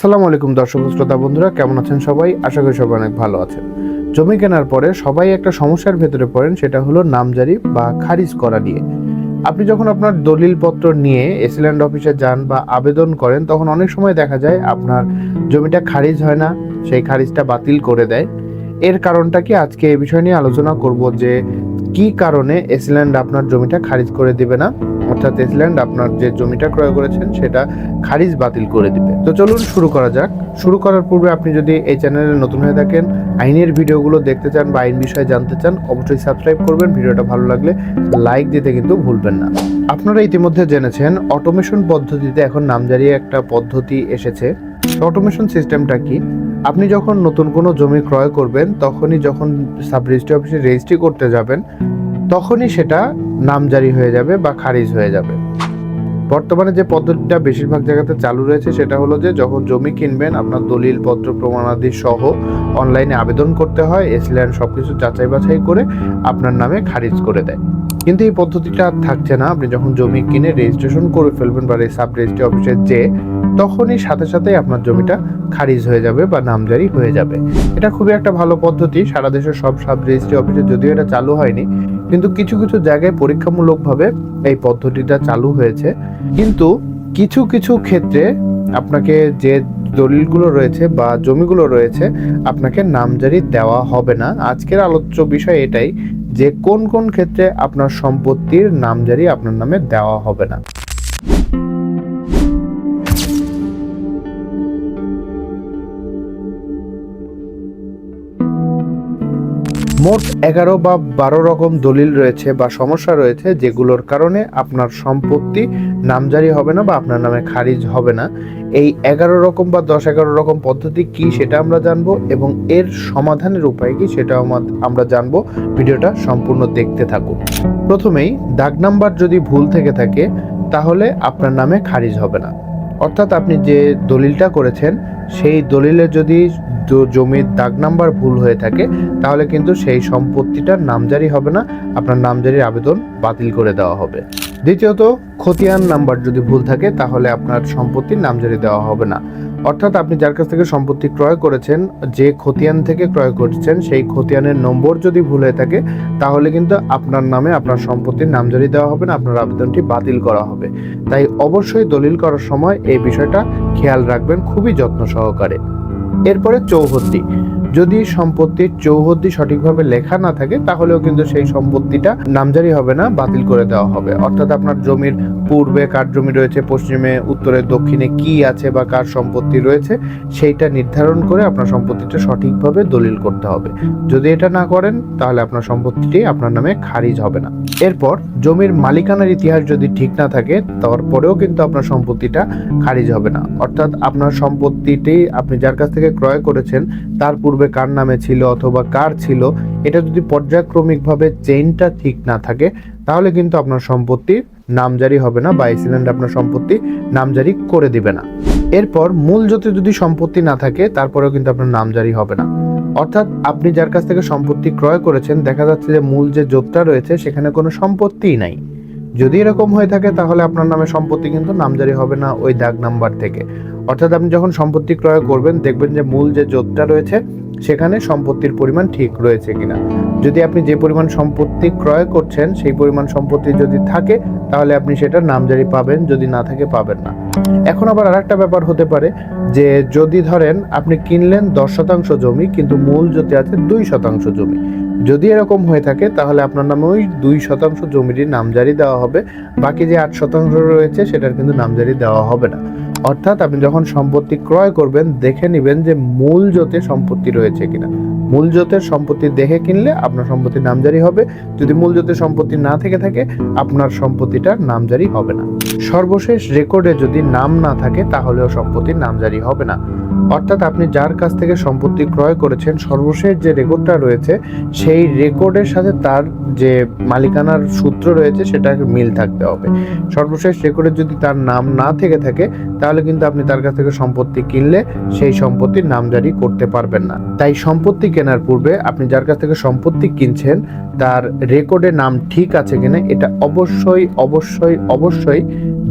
আসসালামু আলাইকুম দর্শক শ্রোতা বন্ধুরা, কেমন আছেন সবাই? আশা করি সবাই অনেক ভালো আছেন। জমি কেনার পরে সবাই একটা সমস্যার ভেতরে পড়েন, সেটা হলো নামজারি বা খারিজ করা নিয়ে। আপনি যখন আপনার দলিলপত্র নিয়ে এসিল্যান্ড অফিসে যান বা আবেদন করেন, তখন অনেক সময় দেখা যায় আপনার জমিটা খারিজ হয় না, সেই খারিজটা বাতিল করে দেয়। এর কারণটা কি? আজকে এই বিষয় নিয়ে আলোচনা করব যে কি কারণে এসিল্যান্ড আপনার জমিটা খারিজ করে দিবে না? অর্থাৎ এসিল্যান্ড আপনার যে জমিটা ক্রয় করেছেন সেটা খারিজ বাতিল করে দিবে। তো চলুন শুরু করা যাক। শুরু করার পূর্বে আপনি যদি এই চ্যানেলে নতুন হয়ে থাকেন, আইনের ভিডিওগুলো দেখতে চান বা আইন বিষয়ে জানতে চান, অবশ্যই সাবস্ক্রাইব করবেন। ভিডিওটা ভালো লাগলে লাইক দিতে কিন্তু ভুলবেন না। আপনারা ইতিমধ্যে জেনেছেন, অটোমেশন পদ্ধতিতে এখন নামজারি একটা পদ্ধতি এসেছে। অটোমেশন সিস্টেমটা কি? আপনি যখন নতুন কোনো জমি ক্রয় করবেন, তখনই যখন সাব রেজিস্ট্রি অফিসে রেজিস্ট্রি করতে যাবেন তখনই সেটা নামজারি হয়ে যাবে বা খারিজ হয়ে যাবে। বর্তমানে যে পদ্ধতিটা বেশিরভাগ জায়গাতে চালু রয়েছে সেটা হলো যে যখন জমি কিনবেন, আপনার দলিল, পত্র, প্রমাণাদি সহ অনলাইনে আবেদন করতে হয় এসল্যান্ড সব কিছু যাচাই বাছাই করে আপনার নামে খারিজ করে দেয়। কিন্তু এই পদ্ধতিটা আর থাকছে না। আপনি যখন জমি কিনে রেজিস্ট্রেশন করে ফেলবেন বা সাব রেজিস্ট্রি অফিসে যে তখনই সাথে সাথে আপনার জমিটা খারিজ হয়ে যাবে বা নামজারি হয়ে যাবে। এটা খুবই একটা ভালো পদ্ধতি। সারা দেশের সব সাব রেজিস্ট্রি অফিসে যদিও এটা চালু হয়নি কিন্তু কিছু কিছু জায়গায় পরীক্ষামূলকভাবে এই পদ্ধতিটা চালু হয়েছে। কিন্তু কিছু কিছু ক্ষেত্রে আপনাকে যে দলিলগুলো রয়েছে বা জমিগুলো রয়েছে, আপনাকে নামজারি দেওয়া হবে না। আজকের আলোচ্য বিষয় এটাই যে কোন কোন ক্ষেত্রে আপনার সম্পত্তির নামজারি আপনার নামে দেওয়া হবে না। মোট এগারো বা বারো রকম দলিল রয়েছে বা সমস্যা রয়েছে যেগুলোর কারণে আপনার সম্পত্তি নামজারি হবে না বা আপনার নামে খারিজ হবে না। এই এগারো রকম বা দশ এগারো রকম পদ্ধতি কি সেটা আমরা জানব এবং এর সমাধানের উপায় কি সেটাও আমা- আমরা জানব। ভিডিওটা সম্পূর্ণ দেখতে থাকুন। প্রথমেই দাগ নাম্বার যদি ভুল থেকে থাকে, তাহলে আপনার নামে খারিজ হবে না। অর্থাৎ আপনি যে দলিলটা করেছেন, সেই দলিলে যদি জমির দাগ নাম্বার ভুল হয়ে থাকে, তাহলে কিন্তু সেই সম্পত্তিটার নামজারি হবে না, আপনার নামজারির আবেদন বাতিল করে দেওয়া হবে। দ্বিতীয়ত, খতিয়ান নাম্বার যদি ভুল থাকে, তাহলে আপনার সম্পত্তির নামজারি দেওয়া হবে না। অর্থাৎ আপনি যার কাছ থেকে সম্পত্তি ক্রয় করেছেন, যে খতিয়ান থেকে ক্রয় করছেন, সেই খতিয়ানের নম্বর যদি ভুল হয়ে থাকে, তাহলে কিন্তু আপনার নামে আপনার সম্পত্তির নামজারি দেওয়া হবে না, আপনার আবেদনটি বাতিল করা হবে। তাই অবশ্যই দলিল করার সময় এই বিষয়টা খেয়াল রাখবেন খুবই যত্ন সহকারে। এরপরে চৌহদ্দি। যদি সম্পত্তির চৌহদ্দি সঠিকভাবে লেখা না থাকে, তাহলেও কিন্তু সেই সম্পত্তিটা নামজারি হবে না, বাতিল করে দেওয়া হবে। অর্থাৎ আপনার জমির পূর্বে কার জমি রয়েছে, পশ্চিমে, উত্তরে, দক্ষিণে কি আছে বা কার সম্পত্তি রয়েছে, সেইটা নির্ধারণ করে আপনার সম্পত্তিটা সঠিকভাবে দলিল করতে হবে। যদি এটা না করেন, তাহলে আপনার সম্পত্তিটি আপনার নামে খারিজ হবে না। এরপর জমির মালিকানার ইতিহাস যদি ঠিক না থাকে, তারপরেও কিন্তু আপনার সম্পত্তিটা খারিজ হবে না। অর্থাৎ আপনার সম্পত্তিটি আপনি যার কাছ থেকে ক্রয় করেছেন, তার পূর্বে কার নামে ছিল অথবা কার ছিল, এটা যদি পর্যায়ক্রমিকভাবে চেইনটা ঠিক না থাকে, তাহলে কিন্তু আপনার সম্পত্তির নামজারি হবে না বা এসিল্যান্ড আপনার সম্পত্তি নামজারি করে দিবে না। এরপর মূল জোতে যদি সম্পত্তি না থাকে, তারপরেও কিন্তু আপনার নামজারি হবে না। অর্থাৎ আপনি যার কাছ থেকে সম্পত্তি ক্রয় করেছেন, দেখা যাচ্ছে যে মূল যে জোতটা রয়েছে, সেখানে কোনো সম্পত্তিই নাই। যদি এরকম হয়ে থাকে, তাহলে আপনার নামে সম্পত্তি কিন্তু নামজারি হবে না ওই দাগ নাম্বার থেকে। অর্থাৎ আপনি যখন সম্পত্তি ক্রয় করবেন, দেখবেন যে মূল যে জোতটা রয়েছে সেখানে সম্পত্তির পরিমাণ ঠিক রয়েছে কিনা। যদি আপনি যে পরিমাণ সম্পত্তি ক্রয় করছেন, সেই পরিমাণ সম্পত্তি যদি থাকে, তাহলে আপনি সেটা নামজারি পাবেন, যদি না থাকে পাবেন না। এখন আবার আর একটা ব্যাপার হতে পারে যে, যদি ধরেন আপনি কিনলেন দশ শতাংশ জমি, কিন্তু মূল যদি আছে দুই শতাংশ জমি যদি এরকম হয়ে থাকে, তাহলে আপনার নামে ওই দুই শতাংশ জমিটির নামজারি দেওয়া হবে। বাকি যে আট শতাংশ রয়েছে, সেটার কিন্তু নামজারি দেওয়া হবে না। অর্থাৎ আপনি যখন সম্পত্তি ক্রয় করবেন, দেখে নেবেন যে মূল জোতে সম্পত্তি রয়েছে কিনা। মূল জোতের সম্পত্তি দেখে কিনলে আপনার সম্পত্তির নামজারি হবে। যদি মূল জোতের সম্পত্তি না থেকে থাকে, আপনার সম্পত্তিটার নামজারি হবে না। সর্বশেষ রেকর্ডে যদি নাম না থাকে, তাহলেও সম্পত্তির নামজারি হবে না। অর্থাৎ আপনি যার কাছ থেকে সম্পত্তি ক্রয় করেছেন, সর্বশেষ যে রেকর্ডটা রয়েছে, সেই রেকর্ডের সাথে তার যে মালিকানার সূত্র রয়েছে সেটা মিল থাকতে হবে। সর্বশেষ রেকর্ডে যদি তার নাম না থেকে থাকে, তাহলে কিন্তু আপনি তার কাছ থেকে সম্পত্তি কিনলে সেই সম্পত্তির নামজারি করতে পারবেন না। তাই সম্পত্তি কেনার পূর্বে আপনি যার কাছ থেকে সম্পত্তি কিনছেন, তার রেকর্ডে নাম ঠিক আছে কিনা, এটা অবশ্যই অবশ্যই অবশ্যই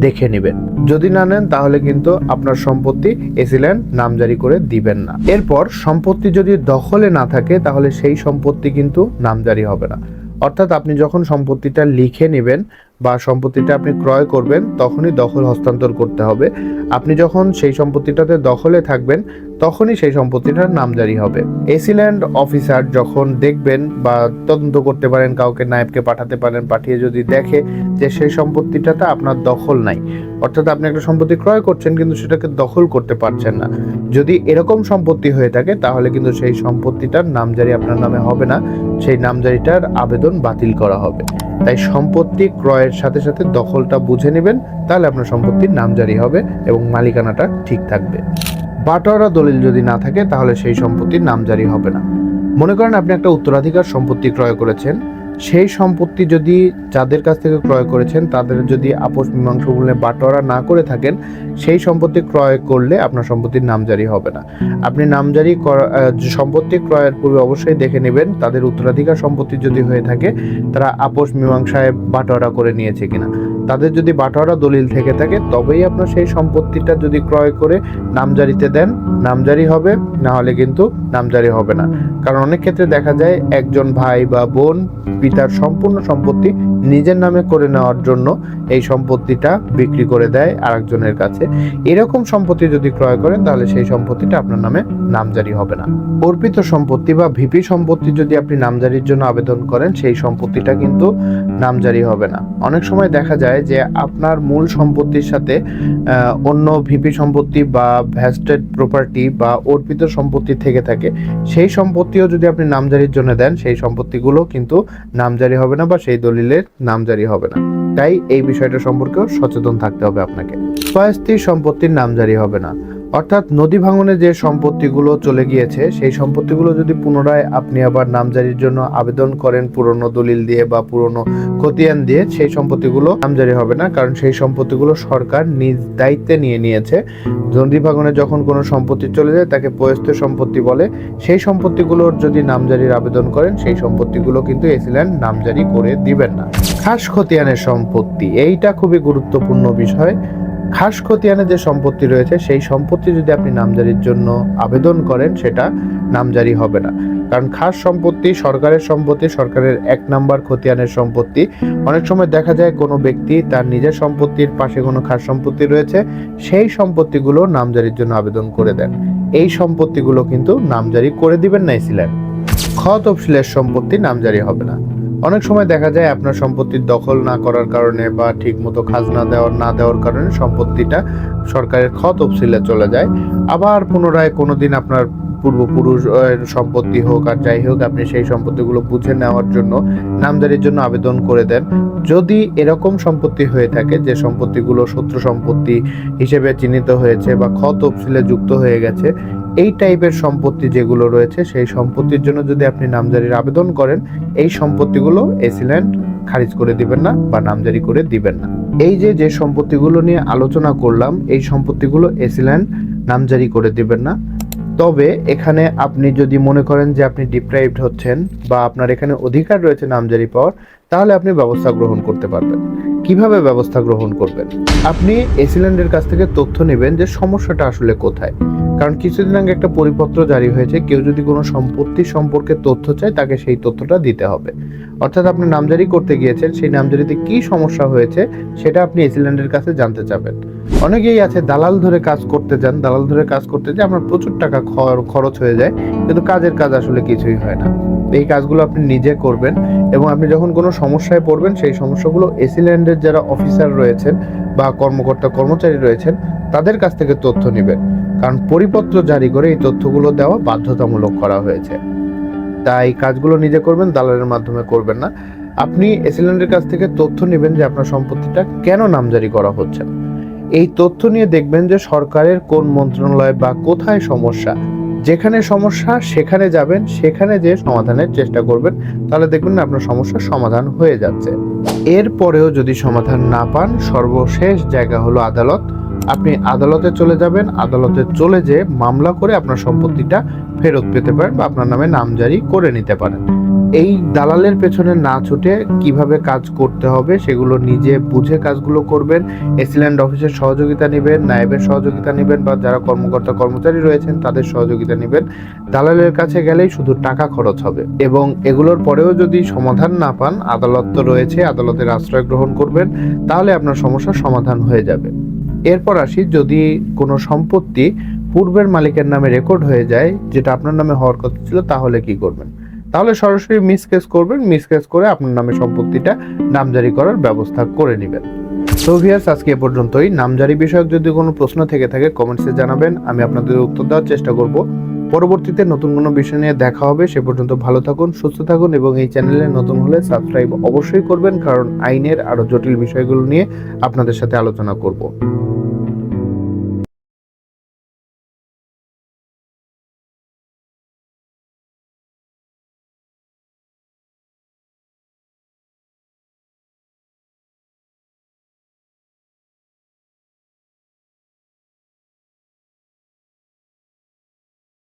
দেখে নেবেন। যদি না নেন, তাহলে কিন্তু আপনার সম্পত্তি এসিল্যান্ড নামজারি করে দিবেন না। এরপর সম্পত্তি যদি দখলে না থাকে, তাহলে সেই সম্পত্তি কিন্তু নামজারি হবে না। অর্থাৎ আপনি যখন সম্পত্তিটা লিখে নেবেন বা সম্পত্তিটা আপনি ক্রয় করবেন, তখনই দখল হস্তান্তর করতে হবে। আপনি যখন সেই সম্পত্তিটাতে দখলে থাকবেন, তখনই সেই সম্পত্তিটার নামজারি হবে। এসিল্যান্ড অফিসার যখন দেখবেন বা তদন্ত করতে পারেন, কাউকে নায়েবকে পাঠাতে পারেন, পাঠিয়ে যদি দেখে যে সেই সম্পত্তিটাতে আপনার দখল নাই অর্থাৎ আপনি একটা সম্পত্তি ক্রয় করছেন, কিন্তু সেটাকে দখল করতে পারছেন না। যদি এরকম সম্পত্তি হয়ে থাকে, তাহলে কিন্তু সেই সম্পত্তিটার নামজারি আপনার নামে হবে না। সেই নামজারিটার আবেদন বাতিল করা হবে। তাই সম্পত্তি ক্রয়ের সাথে সাথে দখলটা বুঝে নেবেন, তাহলে আপনার সম্পত্তির নামজারি হবে এবং মালিকানাটা ঠিক থাকবে। বাটোয়ারা দলিল যদি না থাকে, তাহলে সেই সম্পত্তির নামজারি হবে না। মনে করেন আপনি একটা উত্তরাধিকার সম্পত্তি ক্রয় করেছেন সেই সম্পত্তি যদি যাদের কাছ থেকে ক্রয় করেছেন, তাদের যদি আপোষ মীমাংসা মূল্যে বাটোয়ারা না করে থাকেন, সেই সম্পত্তি ক্রয় করলে আপনার সম্পত্তির নামজারি হবে না। আপনি নামজারি সম্পত্তি ক্রয়ের পূর্বে অবশ্যই দেখে নেবেন, তাদের উত্তরাধিকার সম্পত্তি যদি হয়ে থাকে, তারা আপোষ মীমাংসায় বাটোয়ারা করে নিয়েছে কিনা। তাদের যদি বাটোয়ারা দলিল থেকে থাকে, তবেই আপনার সেই সম্পত্তিটা যদি ক্রয় করে নামজারিতে দেন, নামজারি হবে, না হলে কিন্তু নামজারি হবে না। কারণ অনেক ক্ষেত্রে দেখা যায়, একজন ভাই বা বোন পিতার সম্পূর্ণ সম্পত্তি নিজের নামে করে নেওয়ার জন্য এই সম্পত্তিটা বিক্রি করে দেয় আরেকজনের কাছে। এরকম সম্পত্তি যদি ক্রয় করেন, তাহলে সেই সম্পত্তিটা আপনার নামে নামজারি হবে না। অর্পিত সম্পত্তি বা ভিপি সম্পত্তি যদি আপনি নামজারির জন্য আবেদন করেন, সেই সম্পত্তিটা কিন্তু নামজারি হবে না। অনেক সময় দেখা যায় যে আপনার মূল সম্পত্তির সাথে অন্য ভিপি সম্পত্তি বা ভ্যাস্টেড প্রপার্টি বা অর্পিত সম্পত্তি থেকে থাকে, সেই সম্পত্তিও যদি আপনি নামজারির জন্য দেন, সেই সম্পত্তিগুলো কিন্তু নামজারি হবে না বা সেই দলিলের নামজারি হবে না। তাই এই বিষয়টা সম্পর্কেও সচেতন থাকতে হবে আপনাকে। স্বস্তির সম্পত্তির নামজারি হবে না। অর্থাৎ নদী ভাঙনে যে সম্পত্তিগুলো চলে গিয়েছে, সেই সম্পত্তিগুলো যদি পুনরায় আপনি আবার নামজারির জন্য আবেদন করেন পুরনো দলিল দিয়ে বা পুরনো খতিয়ান দিয়ে সেই সম্পত্তিগুলো নামজারি হবে না, কারণ সেই সম্পত্তিগুলো সরকার নিজ দায়িত্বে নিয়ে নিয়েছে। জন্দি ভাঙনে যখন কোনো সম্পত্তি চলে যায়, তাকে পয়স্ত সম্পত্তি বলে। সেই সম্পত্তিগুলোর যদি নামজারির আবেদন করেন, সেই সম্পত্তিগুলো কিন্তু এসিল্যান্ড নামজারি করে দিবেন না। খাস খতিয়ানের সম্পত্তি, এইটা খুবই গুরুত্বপূর্ণ বিষয়। খাস খতিয়ানে যে সম্পত্তি রয়েছে, সেই সম্পত্তি যদি আপনি নামজারির জন্য আবেদন করেন, সেটা নামজারি হবে না। কারণ খাস সম্পত্তি, সরকারের সম্পত্তি, সরকারের এক নাম্বার খতিয়ানের সম্পত্তি। অনেক সময় দেখা যায় কোনো ব্যক্তি তার নিজের সম্পত্তির পাশে কোনো খাস সম্পত্তি রয়েছে, সেই সম্পত্তিগুলো নামজারির জন্য আবেদন করে দেন। এই সম্পত্তিগুলো কিন্তু নামজারি করে দিবেন না ইসিল্যান্ড খ তফসিলের সম্পত্তি নামজারি হবে না। অনেক সময় দেখা যায় আপনার সম্পত্তির দখল না করার কারণে বা ঠিকমতো খাজনা দেওয়ার, না দেওয়ার কারণে সম্পত্তিটা সরকারের খ তফসিলে চলে যায়। আবার পুনরায় কোনোদিন আপনার পূর্বপুরুষ সম্পত্তি হোক আর যাই হোক, আপনি সেই সম্পত্তিগুলো বুঝে নেওয়ার জন্য নামজারির জন্য আবেদন করে দেন। যদি এরকম সম্পত্তি হয়ে থাকে যে সম্পত্তিগুলো শত্রু সম্পত্তি হিসেবে চিহ্নিত হয়েছে বা খ তফসিলে যুক্ত হয়ে গেছে, এই টাইপের সম্পত্তি যেগুলো রয়েছে, সেই সম্পত্তির জন্য যদি আপনি নামজারির আবেদন করেন, এই সম্পত্তিগুলো এসিল্যান্ড খারিজ করে দিবেন না বা নামজারি করে দিবেন না। এই যে যে সম্পত্তিগুলো নিয়ে আলোচনা করলাম, এই সম্পত্তিগুলো এসিল্যান্ড নামজারি করে দিবেন না। তবে এখানে আপনি যদি মনে করেন যে আপনি ডিপ্রাইভড হচ্ছেন বা আপনার এখানে অধিকার রয়েছে নামজারি পাওয়ার, তাহলে আপনি ব্যবস্থা গ্রহণ করতে পারবেন। কীভাবে ব্যবস্থা গ্রহণ করবেন? আপনি এসিল্যান্ডের কাছ থেকে তথ্য নেবেন যে সমস্যাটা আসলে কোথায়। কারণ কিছুদিন আগে একটা পরিপত্র জারি হয়েছে, কেউ যদি কোনো সম্পত্তি সম্পর্কে তথ্য চায়, তাকে সেই তথ্যটা দিতে হবে। অর্থাৎ আপনি নামজারি করতে গিয়েছেন, সেই নামজারিতে কি সমস্যা হয়েছে, সেটা আপনি এসিল্যান্ডের কাছে জানতে চাবেন। অনেকেই আছে দালাল ধরে কাজ করতে যান, দালাল ধরে কাজ করতে যে আপনার প্রচুর টাকা খর- খরচ হয়ে যায়, কিন্তু কাজের কাজ আসলে কিছুই হয় না। এই কাজগুলো আপনি নিজে করবেন এবং আপনি যখন কোনো সমস্যায় পড়বেন, সেই সমস্যাগুলো এসিল্যান্ডের যারা অফিসার রয়েছেন বা কর্মকর্তা, কর্মচারী রয়েছেন, তাদের কাছ থেকে তথ্য নেবেন। কারণ পরিপত্র জারি করে এই তথ্যগুলো দেওয়া বাধ্যতামূলক করা হয়েছে। তাই কাজগুলো নিজে করবেন, দালালের মাধ্যমে করবেন না। আপনি এসিল্যান্ডের কাছ থেকে তথ্য নেবেন যে আপনার সম্পত্তিটা কেন নামজারি করা হচ্ছে। এই তথ্য নিয়ে দেখবেন যে সরকারের কোন মন্ত্রণালয় বা কোথায় সমস্যা যেখানে সমস্যা, সেখানে যাবেন, সেখানে যে সমাধানের চেষ্টা করবেন, তাহলে দেখবেন না আপনার সমস্যার সমাধান হয়ে যাচ্ছে। এরপরেও যদি সমাধান না পান, সর্বশেষ জায়গা হলো আদালত। আপনি আদালতে চলে যাবেন, আদালতে চলে যেয়ে মামলা করে আপনার সম্পত্তিটা ফেরত পেতে পারেন বা আপনার নামে নামজারি করে নিতে পারেন। এই দালালের পেছনে না ছুটে কীভাবে কাজ করতে হবে সেগুলো নিজে বুঝে কাজগুলো করবেন। এসিল্যান্ড অফিসের সহযোগিতা নেবেন, নায়েবের সহযোগিতা নেবেন বা যারা কর্মকর্তা, কর্মচারী রয়েছেন তাদের সহযোগিতা নেবেন। দালালের কাছে গেলেই শুধু টাকা খরচ হবে এবং এগুলোর পরেও যদি সমাধান না পান, আদালত তো রয়েছে, আদালতের আশ্রয় গ্রহণ করবেন, তাহলে আপনার সমস্যার সমাধান হয়ে যাবে। এরপর আসি, যদি কোনো সম্পত্তি পূর্বের মালিকের নামে রেকর্ড হয়ে যায়, যেটা আপনার নামে হওয়ার কথা ছিল, তাহলে কি করবেন? তাহলে সরাসরি মিসকেস করবেন মিসকেস করে আপনার নামে সম্পত্তিটা নামজারি করার ব্যবস্থা করে নেবেন। তো ভিয়ার্স আজকে এ পর্যন্তই। নামজারি বিষয়ক যদি কোনো প্রশ্ন থেকে থাকে কমেন্টসে জানাবেন। আমি আপনাদের উত্তর দেওয়ার চেষ্টা করব। পরবর্তীতে নতুন কোনো বিষয় নিয়ে দেখা হবে। সে পর্যন্ত ভালো থাকুন, সুস্থ থাকুন এবং এই চ্যানেলে নতুন হলে সাবস্ক্রাইব অবশ্যই করবেন, কারণ আইনের আরও জটিল বিষয়গুলো নিয়ে আপনাদের সাথে আলোচনা করব।